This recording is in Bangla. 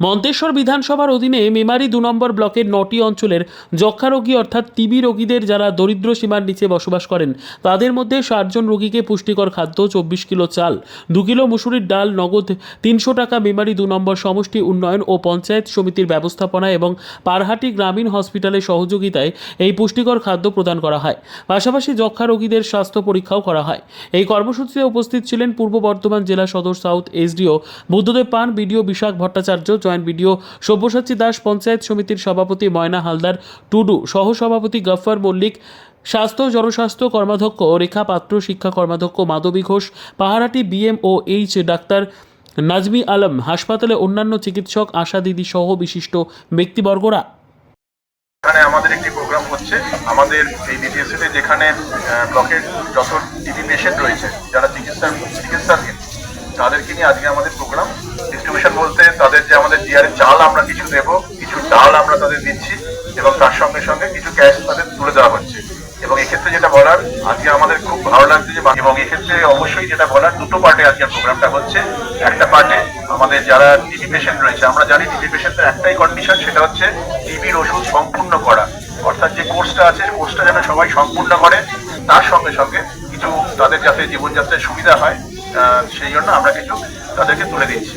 মন্তেশ্বর বিধানসভার অধীনে মেমারি দু নম্বর ব্লকের নটি অঞ্চলের যক্ষা রোগী অর্থাৎ টিবি রোগীদের যারা দরিদ্র সীমার নিচে বসবাস করেন, তাদের মধ্যে ষাটজন রোগীকে পুষ্টিকর খাদ্য, চব্বিশ কিলো চাল, দু কিলো মুসুরির ডাল, নগদ তিনশো টাকা মেমারি দু নম্বর সমষ্টি উন্নয়ন ও পঞ্চায়েত সমিতির ব্যবস্থাপনা এবং পারহাটি গ্রামীণ হসপিটালের সহযোগিতায় এই পুষ্টিকর খাদ্য প্রদান করা হয়। পাশাপাশি যক্ষা রোগীদের স্বাস্থ্য পরীক্ষাও করা হয়। এই কর্মসূচিতে উপস্থিত ছিলেন পূর্ব বর্ধমান জেলা সদর south SDO Buddhadeb Pan, BDO Bishakh Bhattacharya joint BDO Sabyasachi Das panchayat সমিতির সভাপতি ময়না হালদার, টুডু সহসভাপতি গফ্ফর মল্লিক, স্বাস্থ্য, জনস্বাস্থ্য কর্মাধ্যক্ষ রেখা পাত্র, শিক্ষা কর্মাধ্যক্ষ Madhabi Ghosh পাহারাটি BM O H doctor Najmi Alam, হাসপাতালে অন্যান্য চিকিৎসক, আশা দিদি সহ বিশিষ্ট ব্যক্তিবর্গরা। এখানে আমাদের একটি প্রোগ্রাম হচ্ছে। আমাদের এই ডিটিএসিতে যেখানে ব্লকের যত টিবি পেশেন্ট রয়েছে, যারা চিকিৎসার, চিকিৎসাধীন, তাদেরকে নিয়ে আজকে আমাদের প্রোগ্রাম ডিস্ট্রিবিউশন বলতে তাদের যে আমাদের ডিআরের চাল আমরা কিছু দেবো, কিছু ডাল আমরা তাদের দিচ্ছি এবং তার সঙ্গে সঙ্গে কিছু ক্যাশ তাদের তুলে দেওয়া হচ্ছে। এবং এক্ষেত্রে যেটা বলার, আজকে আমাদের খুব ভালো লাগছে যে এবং এক্ষেত্রে অবশ্যই যেটা বলার, দুটো পার্টে আজকে প্রোগ্রামটা হচ্ছে। একটা পার্টে আমাদের যারা টিবি পেশেন্ট রয়েছে, আমরা জানি টিবি পেশেন্টের একটাই কন্ডিশন সেটা হচ্ছে টিবির ওষুধ সম্পূর্ণ করা। অর্থাৎ যে কোর্সটা আছে কোর্সটা যেন সবাই সম্পূর্ণ করে, তার সঙ্গে সঙ্গে কিছু তাদের যাতে জীবনযাত্রায় সুবিধা হয় সেই জন্য আমরা কিছু তাদেরকে তুলে দিচ্ছি।